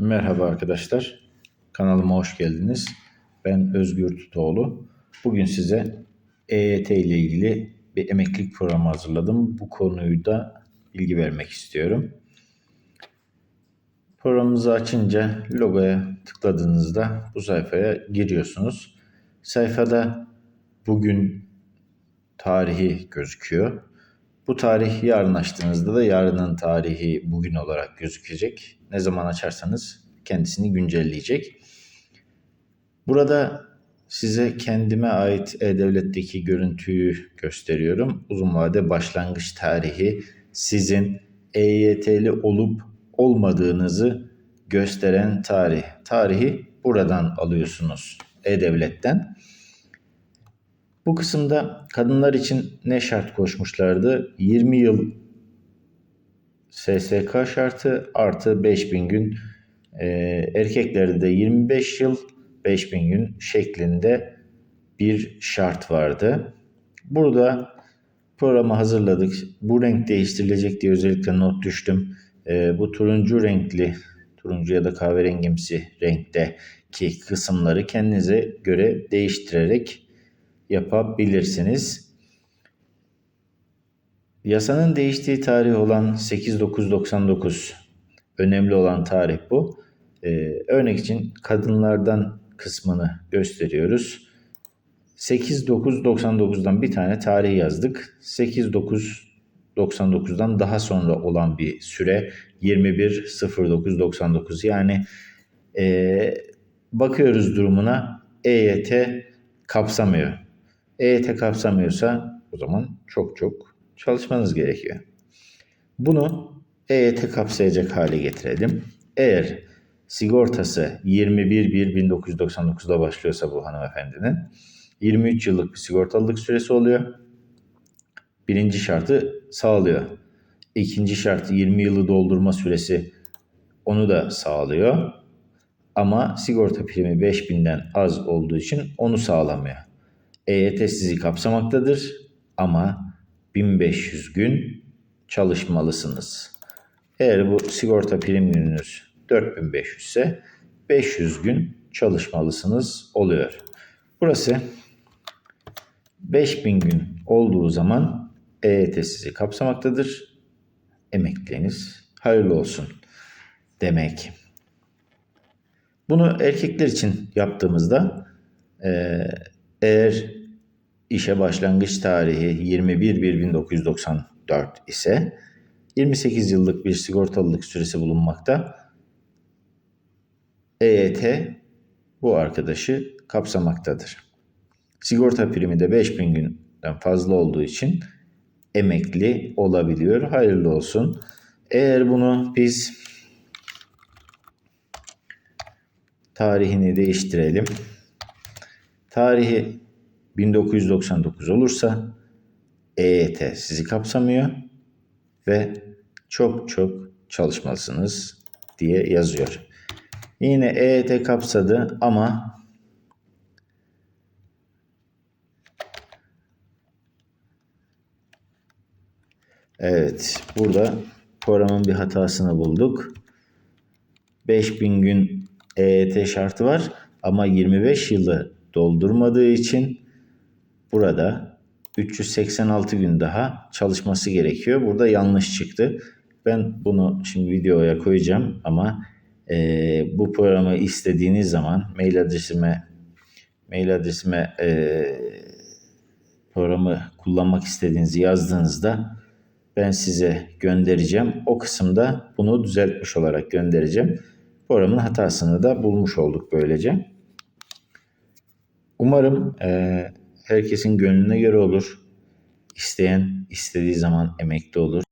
Merhaba arkadaşlar. Kanalıma hoş geldiniz. Ben Özgür Tutoğlu. Bugün size EYT ile ilgili bir emeklilik programı hazırladım. Bu konuyu da bilgi vermek istiyorum. Programımızı açınca logoya tıkladığınızda bu sayfaya giriyorsunuz. Sayfada bugün tarihi gözüküyor. Bu tarih yarın açtığınızda da yarının tarihi bugün olarak gözükecek. Ne zaman açarsanız kendisini güncelleyecek. Burada size kendime ait E-Devlet'teki görüntüyü gösteriyorum. Uzun vade başlangıç tarihi sizin EYT'li olup olmadığınızı gösteren tarih. Tarihi buradan alıyorsunuz E-Devlet'ten. Bu kısımda kadınlar için ne şart koşmuşlardı? 20 yıl SSK şartı artı 5000 gün. Ee, erkeklerde de 25 yıl 5000 gün şeklinde bir şart vardı. Burada programı hazırladık. Bu renk değiştirilecek diye özellikle not düştüm. Ee, bu turuncu renkli, turuncu ya da kahverengimsi renkteki kısımları kendinize göre değiştirerek yapabilirsiniz. Yasanın değiştiği tarih olan 8.9.99 önemli olan tarih bu. Ee, örnek için kadınlardan kısmını gösteriyoruz. 8.9.99'dan bir tane tarih yazdık. 8.9.99'dan daha sonra olan bir süre 21.09.99 yani e, bakıyoruz durumuna EYT kapsamıyor. EYT kapsamıyorsa o zaman çok çok çalışmanız gerekiyor. Bunu EYT kapsayacak hale getirelim. Eğer sigortası 21.1.1999'da başlıyorsa bu hanımefendinin 23 yıllık bir sigortalılık süresi oluyor. Birinci şartı sağlıyor. İkinci şartı 20 yılı doldurma süresi onu da sağlıyor. Ama sigorta primi 5000'den az olduğu için onu sağlamıyor. EYT sizi kapsamaktadır ama 1500 gün çalışmalısınız. Eğer bu sigorta prim gününüz 4500 ise 500 gün çalışmalısınız oluyor. Burası 5000 gün olduğu zaman EYT sizi kapsamaktadır. Emekliliğiniz hayırlı olsun demek. Bunu erkekler için yaptığımızda e, eğer işe başlangıç tarihi 21.1.1994 ise 28 yıllık bir sigortalılık süresi bulunmakta. EYT bu arkadaşı kapsamaktadır. Sigorta primi de 5000 günden fazla olduğu için emekli olabiliyor. Hayırlı olsun. Eğer bunu biz tarihini değiştirelim. Tarihi 1999 olursa EYT sizi kapsamıyor ve çok çok çalışmalısınız diye yazıyor. Yine EYT kapsadı ama Evet, burada programın bir hatasını bulduk. 5000 gün EYT şartı var ama 25 yılı doldurmadığı için burada 386 gün daha çalışması gerekiyor. Burada yanlış çıktı. Ben bunu şimdi videoya koyacağım ama e, bu programı istediğiniz zaman mail adresime mail adresime e, programı kullanmak istediğinizi yazdığınızda ben size göndereceğim. O kısımda bunu düzeltmiş olarak göndereceğim. Programın hatasını da bulmuş olduk böylece. Umarım e, herkesin gönlüne göre olur. İsteyen istediği zaman emekli olur.